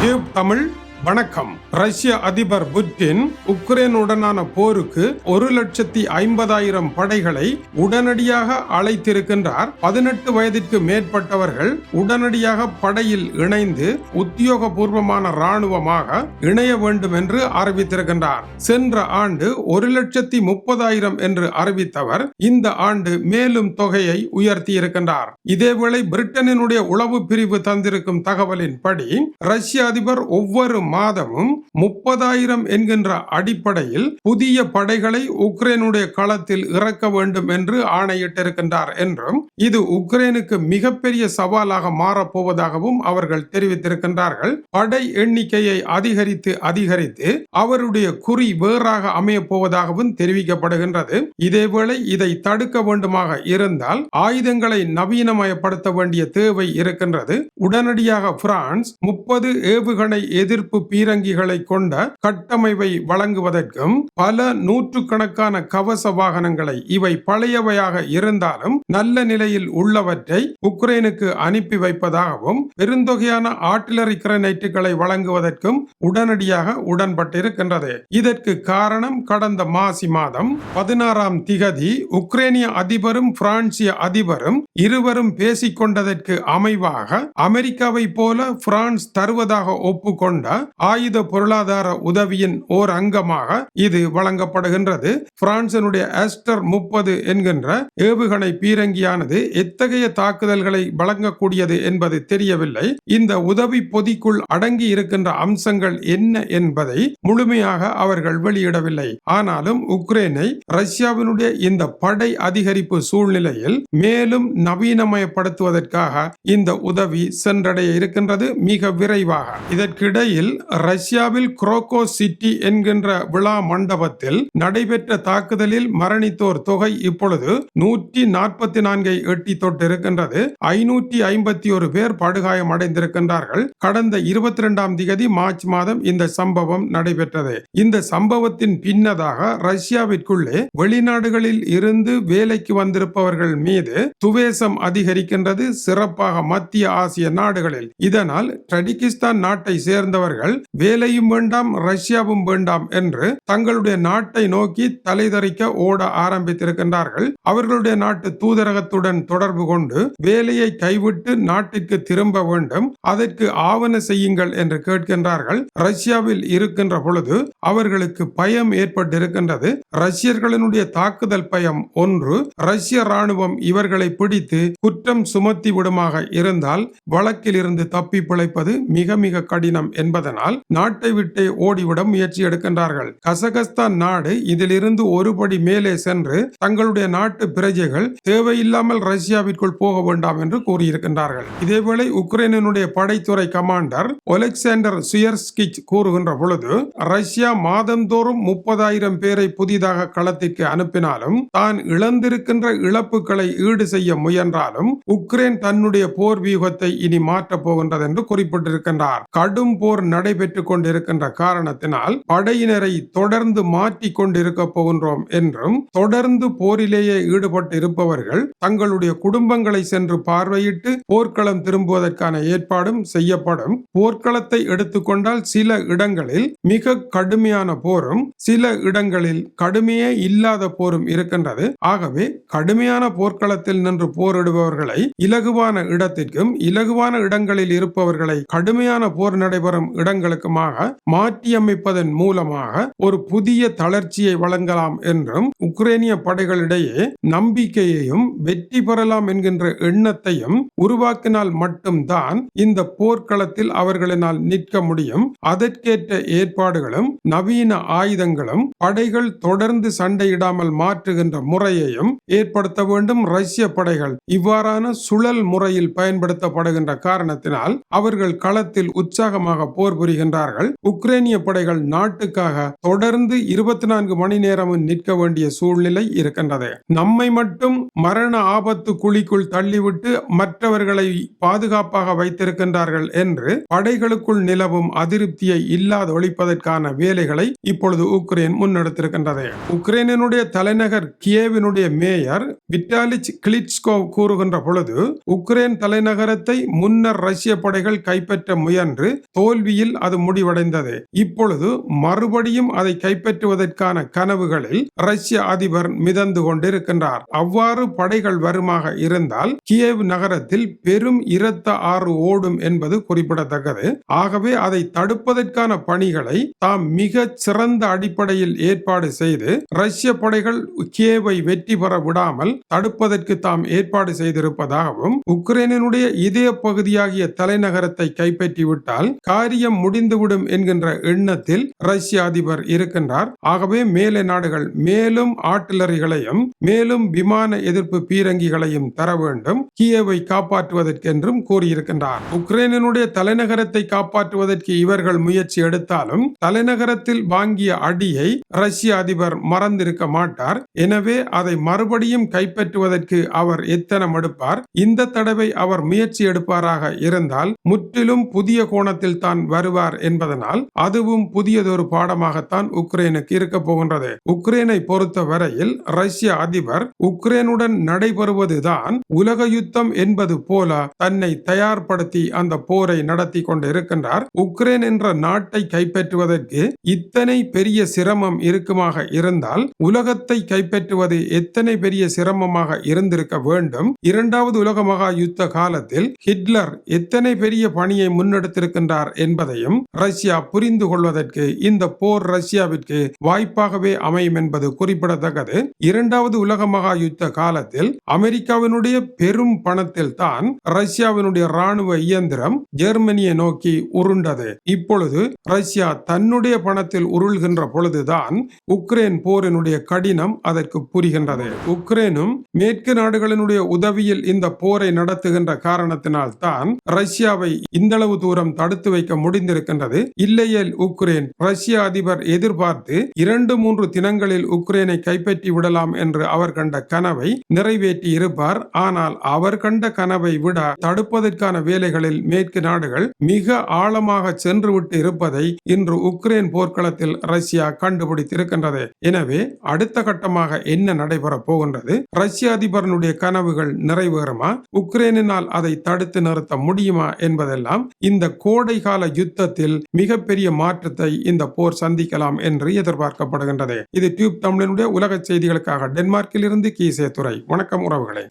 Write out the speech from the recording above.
Tube Tamil வணக்கம். ரஷ்ய அதிபர் புட்டின் உக்ரைனுடனான போருக்கு ஒரு லட்சத்தி ஐம்பதாயிரம் படைகளை உடனடியாக அழைத்திருக்கின்றார். பதினெட்டு வயதிற்கு மேற்பட்டவர்கள் உடனடியாக படையில் இணைந்து உத்தியோகபூர்வமான ராணுவமாக இணைய வேண்டும் என்று அறிவித்திருக்கின்றார். சென்ற ஆண்டு ஒரு லட்சத்தி முப்பதாயிரம் என்று அறிவித்தவர் இந்த ஆண்டு மேலும் தொகையை உயர்த்தி இருக்கின்றார் இதேவேளை பிரிட்டனினுடைய உளவு பிரிவு தந்திருக்கும் தகவலின்படி ரஷ்ய அதிபர் ஒவ்வொரு மாதமும் முப்பதாயிரம் என்கின்ற அடிப்படையில் புதிய படைகளை உக்ரைனுடைய களத்தில் இறக்க வேண்டும் என்று ஆணையிட்டிருக்கின்றார் என்றும் இது உக்ரைனுக்கு மிகப்பெரிய சவாலாக மாறப்போவதாகவும் அவர்கள் தெரிவித்திருக்கின்றார்கள். படை எண்ணிக்கையை அதிகரித்து அதிகரித்து அவருடைய குறி வேறாக அமையப் போவதாகவும் தெரிவிக்கப்படுகின்றது. இதேவேளை இதை தடுக்க வேண்டுமாக இருந்தால் ஆயுதங்களை நவீனமயப்படுத்த வேண்டிய தேவை இருக்கின்றது. உடனடியாக பிரான்ஸ் முப்பது ஏவுகணை எதிர்ப்பு பீரங்கிகளை கொண்ட கட்டமைப்பை வழங்குவதற்கும் பல நூற்றுக்கணக்கான கவச வாகனங்களை இவை பழையவையாக இருந்தாலும் நல்ல நிலையில் உள்ளவற்றை உக்ரைனுக்கு அனுப்பி வைப்பதாகவும் பெருந்தொகையான ஆர்டிலரி கிரனைட்டுகளை வழங்குவதற்கும் உடனடியாக உடன்பட்டிருக்கின்றது. இதற்கு காரணம் கடந்த மாசி மாதம் பதினாறாம் திகதி உக்ரைனிய அதிபரும் பிரான்சிய அதிபரும் இருவரும் பேசிக்கொண்டதற்கு அமைவாக அமெரிக்காவை போல பிரான்ஸ் தருவதாக ஒப்புக்கொண்ட ஆயுத பொருளாதார உதவியின் ஓர் அங்கமாக இது வழங்கப்படுகின்றது. பிரான்சினுடைய ஆஸ்டர் முப்பது என்கின்ற ஏவுகணை பீரங்கியானது எத்தகைய தாக்குதல்களை வழங்கக்கூடியது என்பது தெரியவில்லை. இந்த உதவி பொதிக்குள் அடங்கி இருக்கின்ற அம்சங்கள் என்ன என்பதை முழுமையாக அவர்கள் வெளியிடவில்லை. ஆனாலும் உக்ரைனை ரஷ்யாவினுடைய இந்த படை அதிகரிப்பு சூழ்நிலையில் மேலும் நவீனமயப்படுத்துவதற்காக இந்த உதவி சென்றடைய இருக்கின்றது. மிக விரைவாக. இதற்கிடையில் ரஷ்யாவில் குரோகோ சிட்டி என்கின்ற விழா மண்டபத்தில் நடைபெற்ற தாக்குதலில் மரணித்தோர் தொகை இப்பொழுது நூற்றி நாற்பத்தி நான்கை எட்டி தொட்டிருக்கின்றது. ஐநூற்றி ஐம்பத்தி ஒரு பேர் படுகாயம் அடைந்திருக்கின்றார்கள். கடந்த இருபத்தி இரண்டாம் திகதி மார்ச் மாதம் இந்த சம்பவம் நடைபெற்றது. இந்த சம்பவத்தின் பின்னதாக ரஷ்யாவிற்குள்ளே வெளிநாடுகளில் இருந்து வேலைக்கு வந்திருப்பவர்கள் மீது துவேசம் அதிகரிக்கின்றது. சிறப்பாக மத்திய ஆசிய நாடுகளில். இதனால் டடிகிஸ்தான் நாட்டை சேர்ந்தவர்கள் வேலையும் வேண்டாம் ரஷ்யாவும் வேண்டாம் என்று தங்களுடைய நாட்டை நோக்கி தலைதறிக்க ஓட ஆரம்பித்திருக்கின்றார்கள். அவர்களுடைய நாட்டு தூதரகத்துடன் தொடர்பு கொண்டு வேலையை கைவிட்டு நாட்டிற்கு திரும்ப வேண்டும் அதற்கு ஆவண செய்யுங்கள் என்று கேட்கின்றார்கள். ரஷ்யாவில் இருக்கின்ற பொழுது அவர்களுக்கு பயம் ஏற்பட்டிருக்கின்றது. ரஷ்யர்களினுடைய தாக்குதல் பயம் ஒன்று ரஷ்ய ராணுவம் இவர்களை பிடித்து குற்றம் சுமத்தி விடுமாக இருந்தால் வழக்கில் இருந்து தப்பி பிழைப்பது மிக மிக கடினம் என்பதனால் நாட்டை விட்டு ஓடிவிட முயற்சி எடுக்கின்றார்கள். கசகஸ்தான் நாடு இதிலிருந்து ஒருபடி மேலே சென்று தங்களுடைய நாட்டு பிரஜைகள் தேவையில்லாமல் ரஷ்யாவிற்குள் போக வேண்டாம் என்று கூறியிருக்கின்றார்கள். இதேவேளை உக்ரைனுடைய படைத்துறை கமாண்டர் ஒலெக்சாண்டர் சுயர்ஸ்கிச் கூறுகின்ற பொழுது ரஷ்யா மாதந்தோறும் முப்பதாயிரம் பேரை புதிதாக களத்திற்கு அனுப்பினாலும் தான் இழந்திருக்கின்ற இழப்புகளை ஈடு செய்ய முயன்றாலும் உக்ரைன் தன்னுடைய போர் வியூகத்தை இனி மாற்றப் போகின்றது என்று குறிப்பிட்டிருக்கின்றார். கடும் போர் நடைபெற்றுக் கொண்டிருக்கின்ற காரணத்தினால் படையினரை தொடர்ந்து மாற்றிக் கொண்டிருக்க போகின்றோம் என்றும் தொடர்ந்து போரிலேயே ஈடுபட்டு இருப்பவர்கள் தங்களுடைய குடும்பங்களை சென்று பார்வையிட்டு போர்க்களம் திரும்புவதற்கான ஏற்பாடும் செய்யப்படும். போர்க்களத்தை எடுத்துக்கொண்டால் சில இடங்களில் மிக கடுமையான போரும் சில இடங்களில் கடுமையே இல்லாத போரும் இருக்கின்றது. ஆகவே கடுமையான போர்க்களத்தில் நின்று போரிடுபவர்களை இலகுவான இடத்திற்கும் இலகுவான இடங்களில் இருப்பவர்களை கடுமையான போர் நடைபெறும் இடங்களுக்குமாக மாற்றியமைப்பதன் மூலமாக ஒரு புதிய தளர்ச்சியை வழங்கலாம் என்றும் உக்ரைனிய படைகளிடையே நம்பிக்கையையும் வெற்றி பெறலாம் என்கின்ற எண்ணத்தையும் உருவாக்கினால் மட்டும்தான் இந்த போர்க்களத்தில் அவர்களினால் நிற்க முடியும். அதற்கேற்ற ஏற்பாடுகளும் நவீன ஆயுதங்களும் படைகள் தொடர்ந்து சண்டையிடாமல் மாற்றுகின்ற முறையையும் ஏற்படுத்த வேண்டும். ரஷ்ய படைகள் இவ்வாறான சுழல் முறையில் பயன்படுத்தப்படுகின்ற காரணத்தினால் அவர்கள் களத்தில் உற்சாகமாக போர் புரிகின்றார்கள் உக்ரைனிய படைகள் நாட்டுக்காக தொடர்ந்து இருபத்தி நான்கு மணி நேரமும் நிற்க வேண்டிய சூழ்நிலை இருக்கின்றது. நம்மை மட்டும் மரண ஆபத்து குழிக்குள் தள்ளிவிட்டு மற்றவர்களை பாதுகாப்பாக வைத்திருக்கின்றார்கள் என்று படைகளுக்குள் நிலவும் அதிருப்தியை இல்லாத ஒழிப்பதற்கான வேலைகளை இப்பொழுது உக்ரைன் முன்னெடுத்திருக்கின்றது. உக்ரைனினுடைய தலைநகர் கியேவினுடைய மேயர் விட்டாலிச் கிளிட்ஸ்கோ கூறுகின்ற பொழுது உக்ரைன் தலைநகரத்தை முன்னர் ரஷ்ய படைகள் கைப்பற்ற முயன்று தோல்வியில் தோல்வியில் அது முடிவடைந்தது. இப்பொழுது மறுபடியும் அதை கைப்பற்றுவதற்கான கனவுகளில் ரஷ்ய அதிபர் மிதந்து கொண்டிருக்கின்றார். அவ்வாறு படைகள் வருமாக இருந்தால் கியேவ் நகரத்தில் பெரும் இரத்த ஆறு ஓடும் என்பது குறிப்பிடத்தக்கது. ஆகவே அதை தடுப்பதற்கான பணிகளை தாம் மிக சிறந்த அடிப்படையில் ஏற்பாடு செய்து ரஷ்ய படைகள் கியேவை வெற்றி பெற விடாமல் தடுப்பதற்கு தாம் ஏற்பாடு செய்திருப்பதாகவும் உக்ரைனினுடைய இதய பகுதியாகிய தலைநகரத்தை கைப்பற்றிவிட்டால் காரியம் முடிந்துவிடும் என்கின்ற எண்ணத்தில் ரஷ்ய அதிபர் இருக்கின்றார். ஆகவே மேலை நாடுகள் மேலும் ஆட்டிலரிகளையும் மேலும் விமான எதிர்ப்பு பீரங்கிகளையும் தர வேண்டும். கியவை காப்பாற்றுவதற்கென்றும் கூறியிருக்கின்றார் உக்ரைனுடைய தலைநகரத்தை காப்பாற்றுவதற்கு இவர்கள் முயற்சி எடுத்தாலும் தலைநகரத்தில் வாங்கிய அடியை ரஷ்ய அதிபர் மறந்திருக்க மாட்டார். எனவே அதை மறுபடியும் கைப்பற்றுவதற்கு அவர் எத்தனம் எடுப்பார்? இந்த தடவை அவர் முயற்சி எடுப்பாராக இருந்தால் முற்றிலும் புதிய கோணத்தில் தான் வரும் வருவார் என்பதனால் அதுவும் புதியதொரு பாடமாகத்தான் உக்ரைனுக்கு இருக்க போகின்றது. உக்ரைனை பொறுத்த வரையில் ரஷ்ய அதிபர் உக்ரைனுடன் நடைபெறுவதுதான் உலக யுத்தம் என்பது போல தன்னை தயார்படுத்தி அந்த போரை நடத்தி கொண்டிருக்கின்றார். உக்ரைன் என்ற நாட்டை கைப்பற்றுவதற்கு இத்தனை பெரிய சிரமம் இருக்குமாக இருந்தால் உலகத்தை கைப்பற்றுவது எத்தனை பெரிய சிரமமாக இருந்திருக்க வேண்டும். இரண்டாவது உலக மகா யுத்த காலத்தில் ஹிட்லர் எத்தனை பெரிய பணியை முன்னெடுத்திருக்கின்றார் என்பதை என்பதையும் ரஷ்யா புரிந்து கொள்வதற்கு இந்த போர் ரஷ்யாவிற்கு வாய்ப்பாகவே அமையும் என்பது குறிப்பிடத்தக்கது. இரண்டாவது உலக மகா யுத்த காலத்தில் அமெரிக்காவினுடைய பெரும் பணத்தில் தான் ரஷ்யாவினுடைய ராணுவ இயந்திரம் ஜெர்மனியை நோக்கி உருண்டது. இப்பொழுது ரஷ்யா தன்னுடைய பணத்தில் உருள்கின்ற பொழுதுதான் உக்ரைன் போரினுடைய கடினம் அதற்கு புரிகின்றது. உக்ரைனும் மேற்கு நாடுகளினுடைய உதவியில் இந்த போரை நடத்துகின்ற காரணத்தினால் தான் ரஷ்யாவை இந்தளவு தூரம் தடுத்து வைக்க முடியும் முடிந்திருக்கின்றது இல்லையேல் உக்ரைன் ரஷ்ய அதிபர் எதிர்பார்த்து இரண்டு மூன்று தினங்களில் உக்ரைனை கைப்பற்றி விடலாம் என்று அவர் கண்ட கனவை நிறைவேற்றி இருப்பார் ஆனால் அவர் கண்ட கனவை விட தடுப்பதற்கான வேலைகளில் மேற்கு நாடுகள் மிக ஆழமாக சென்றுவிட்டு இருப்பதை இன்று உக்ரைன் போர்க்களத்தில் ரஷ்யா கண்டுபிடித்திருக்கின்றது. எனவே அடுத்த கட்டமாக என்ன நடைபெறப் போகின்றது? ரஷ்ய அதிபரனுடைய கனவுகள் நிறைவேறுமா? உக்ரைனினால் அதை தடுத்து நிறுத்த முடியுமா என்பதெல்லாம் இந்த கோடை கால யுத்த யுத்தத்தில் மிகப்பெரிய மாற்றத்தை இந்த போர் சந்திக்கலாம் என்று எதிர்பார்க்கப்படுகின்றது. இது டியூப் தமிழனுடைய உலக செய்திகளுக்காக டென்மார்க்கில் இருந்து கீசே துறை வணக்கம் உறவுகளே.